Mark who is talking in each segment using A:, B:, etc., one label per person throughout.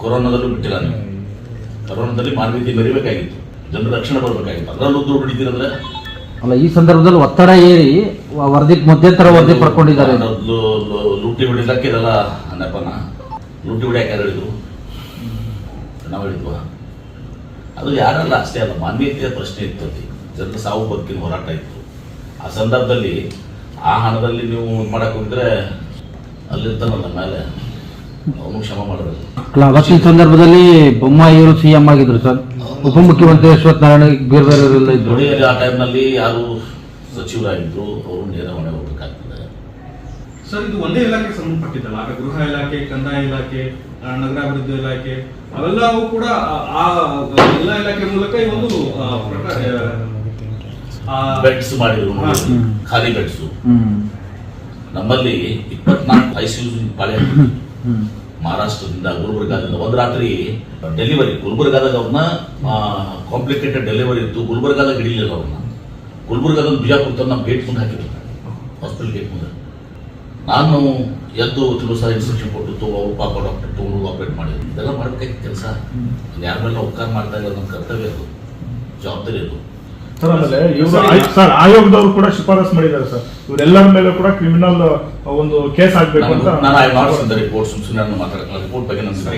A: ಕೊರೋನಾದಲ್ಲೂ ಬಿಟ್ಟಿಲ್ಲ ನೀವು. ಕೊರೋನಾದಲ್ಲಿ ಮಾನವೀಯತೆ ಮೆರಿಬೇಕಾಗಿತ್ತು. ಜನರ ರಕ್ಷಣೆ ಬರಬೇಕಾಗಿತ್ತು ಅದರಲ್ಲೂ ದುಡ್ಡು ಹಿಡಿತೀರಂದ್ರೆ?
B: ಅಲ್ಲ ಈ ಸಂದರ್ಭದಲ್ಲಿ ಒತ್ತಡ ಏರಿ ವರದಿ ಮಧ್ಯಂತರ ವರದಿ ಪಡ್ಕೊಂಡಿದ್ದಾರೆ.
A: ಲೂಟಿ ಹೊಡಿಲಕ್ಕೆ ಇದೆಲ್ಲ ನೆಪನ ಲೂಟಿ ಹೊಡಿಯಕ್ಕೆ ಯಾರು ಹೇಳಿದ್ರು? ನಾವು ಹೇಳಿದ್ವ? ಅದು ಯಾರಲ್ಲ ಅಷ್ಟೇ ಅಲ್ಲ ಮಾನವೀಯತೆಯ ಪ್ರಶ್ನೆ ಇತ್ತು ಅಲ್ಲಿ. ಜನರ ಸಾವು ಬದುಕಿನ ಹೋರಾಟ ಇತ್ತು. ಆ ಸಂದರ್ಭದಲ್ಲಿ ಆ ಹಣದಲ್ಲಿ ನೀವು ಮಾಡಕ್ಕೆ ಮಾಡಕ್ ಹೋಗಿದ್ರೆ ಅಲ್ಲಿರ್ತಾನಲ್ಲ ಮೇಲೆ. ಅವನು ಕ್ಷಮ ಮಾಡಬೇಕು
B: ಅಲ್ಲ ಅವತ್ತು ಈ ಸಂದರ್ಭದಲ್ಲಿ ಬೊಮ್ಮಾಯಿಯವರು ಸಿಎಂ ಆಗಿದ್ರು ಸರ್. ಉಪಮುಖ್ಯಮಂತ್ರಿ ಅಶ್ವಥ್ ನಾರಾಯಣ ಬೇರೆ ಬೇರೆ ಇದ್ರು.
A: ನೋಡಿ ಆ ಟೈಮ್ನಲ್ಲಿ ಯಾರು ಸಚಿವರಾಗಿದ್ರು ಅವರು ನೇರ ಹೊಣೆ ಹೋಗ್ಬೇಕಾಗ್ತದೆ.
C: ಸರ್ ಇದು ಒಂದೇ ಇಲಾಖೆ ಸಂಬಂಧಪಟ್ಟಿದ್ದಲ್ಲ? ಆಗ ಗೃಹ ಇಲಾಖೆ ಕಂದಾಯ ಇಲಾಖೆ ನಗರಾಭಿವೃದ್ಧಿ ಇಲಾಖೆ ಅವೆಲ್ಲವೂ ಕೂಡ ಆ- ಎಲ್ಲಾ ಇಲಾಖೆ ಮೂಲಕ ಈ ಒಂದು
A: ಬೆಡ್ಸ್ ಮಾಡಿದ್ರು. ಖಾಲಿ ಬೆಡ್ಸ್ ನಮ್ಮಲ್ಲಿ ಇಪ್ಪತ್ನಾಲ್ಕು ಐಸಿಯು ಸಿ ಯು ಪಾಳೆ ಮಹಾರಾಷ್ಟ್ರದಿಂದ ಗುಲ್ಬರ್ಗಾದಿಂದ. ಒಂದು ರಾತ್ರಿ ಡೆಲಿವರಿ ಗುಲ್ಬರ್ಗಾದಾಗ ಅವ್ರನ್ನ ಕಾಂಪ್ಲಿಕೇಟೆಡ್ ಡೆಲಿವರಿ ಇತ್ತು. ಗುಲ್ಬರ್ಗಾದಾಗ ಹಿಡಿಲಿಲ್ಲ ಅವ್ರನ್ನ. ಗುಲ್ಬರ್ಗಾದ ಬಿಜಾಪುರ ತನ್ನ ಗೇಟ್ ಮುಂದೆ ಹಾಕಿದ್ರು. ಹಾಸ್ಪಿಟಲ್ ಗೇಟ್ ಮುಂದೆ. ನಾನು ಎದ್ದು ತಿಳಿಸ ಇನ್ಸ್ಟ್ರಕ್ಷನ್ ಕೊಟ್ಟು ಅವ್ರು ಪಾಪ ಡಾಕ್ಟರ್ ತಗೊಂಡು ಆಪರೇಟ್ ಮಾಡಿದ್ರು ಇದೆಲ್ಲ ಮಾಡ್ಬೇಕಾಗಿತ್ತು ಕೆಲಸ. ಯಾರ ಮೇಲೆ ಉಪಕಾರ ಮಾಡ್ತಾ ಇಲ್ಲ ನಮ್ಮ ಕರ್ತವ್ಯ ಅದು. ಜವಾಬ್ದಾರಿ ಅದು.
D: ಸರ್ ಆಮೇಲೆ ಇವರು ಸರ್ ಆಯೋಗದವರು ಕೂಡ ಶಿಫಾರಸ್ ಮಾಡಿದ್ದಾರೆ ಸರ್. ಇವರೆಲ್ಲರ ಮೇಲೆ ಕೂಡ ಕ್ರಿಮಿನಲ್ ಒಂದು ಕೇಸ್ ಆಗ್ಬೇಕು ಅಂತ
A: ನಾನು ರಿಪೋರ್ಟ್ ಸುಮ್ಮನೆ ನಾನು ರಿಪೋರ್ಟ್ ಬಗ್ಗೆ
E: ನಮಸ್ಕಾರ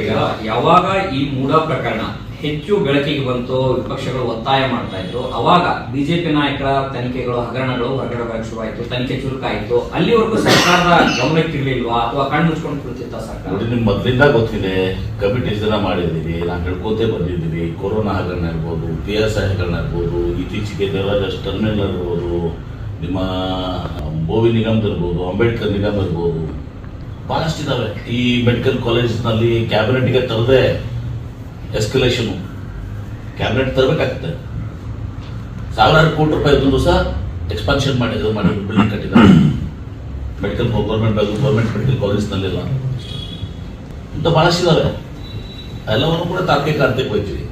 E: ಯಾವಾಗ ಈ ಮೂಡ ಪ್ರಕರಣ ಹೆಚ್ಚು ಬೆಳಕಿಗೆ ಬಂತು, ವಿಪಕ್ಷಗಳು ಒತ್ತಾಯ ಮಾಡ್ತಾ ಇದ್ರು. ಅವಾಗ ಬಿಜೆಪಿ ನಾಯಕರ ತನಿಖೆಗಳು, ಹಗರಣಗಳು ಹೊರಗಡೆ ಬರಕ್ಕೆ ಶುರುವಾಯಿತು, ತನಿಖೆ ಚುರುಕಾಯಿತು. ಅಲ್ಲಿವರೆಗೂ ಸರ್ಕಾರದ ಗಮನಕ್ಕೆ ಇರ್ಲಿಲ್ವಾ ಅಥವಾ ಕಣ್ಣು ಮುಚ್ಕೊಂಡು ಕುಳಿತಿತ್ತ ಸರ್ಕಾರ?
A: ನಿಮ್ಗೆ ಮೊದಲಿಂದ ಗೊತ್ತಿದೆ, ಕಮಿಟಿ ಜನ ಮಾಡಿದ್ದೀವಿ ನಾವು ಹೇಳ್ಕೊತೇ ಬಂದಿದ್ದೀವಿ ಕೊರೋನಾ ಹಗರಣ ಇರ್ಬೋದು ಪಿ ಎಸ್ ಐ ಹಗರಣ ಇರ್ಬೋದು, ಇತ್ತೀಚೆಗೆ ದೇವರಾಜ್ ಟರ್ಮಿನಲ್ ಇರ್ಬೋದು, ನಿಮ್ಮ ಬೋವಿ ನಿಗಮ್ ಇರ್ಬೋದು, ಅಂಬೇಡ್ಕರ್ ನಿಗಮ್ ಇರ್ಬೋದು. ಭಾಳಷ್ಟು ಇದಾವೆ ಈ ಮೆಡಿಕಲ್ ಕಾಲೇಜ್ನಲ್ಲಿ ಕ್ಯಾಬಿನೆಟ್ಗೆ ತರದೆ ಎಸ್ಕಲೇಷನು ಕ್ಯಾಬಿನೆಟ್ ತರಬೇಕಾಗ್ತದೆ ಸಾವಿರಾರು ಕೋಟಿ ರೂಪಾಯಿ ಒಂದು ದಿವಸ ಎಕ್ಸ್ಪಾನ್ಷನ್ ಮಾಡಿದ್ರು ಮಾಡಿ ಬಿಲ್ಡಿಂಗ್ ಕಟ್ಟಿದ ಮೆಡಿಕಲ್ ಗೌರ್ಮೆಂಟ್ ಗೌರ್ಮೆಂಟ್ ಮೆಡಿಕಲ್ ಕಾಲೇಜ್ನಲ್ಲೆಲ್ಲ ಇಂಥ ಭಾಳಷ್ಟಿದ್ದಾವೆ ಎಲ್ಲವನ್ನು ಕೂಡ ತಾರ್ಕಿಕ ಅರ್ಥಕ್ಕೆ ಹೋಗ್ತೀವಿ.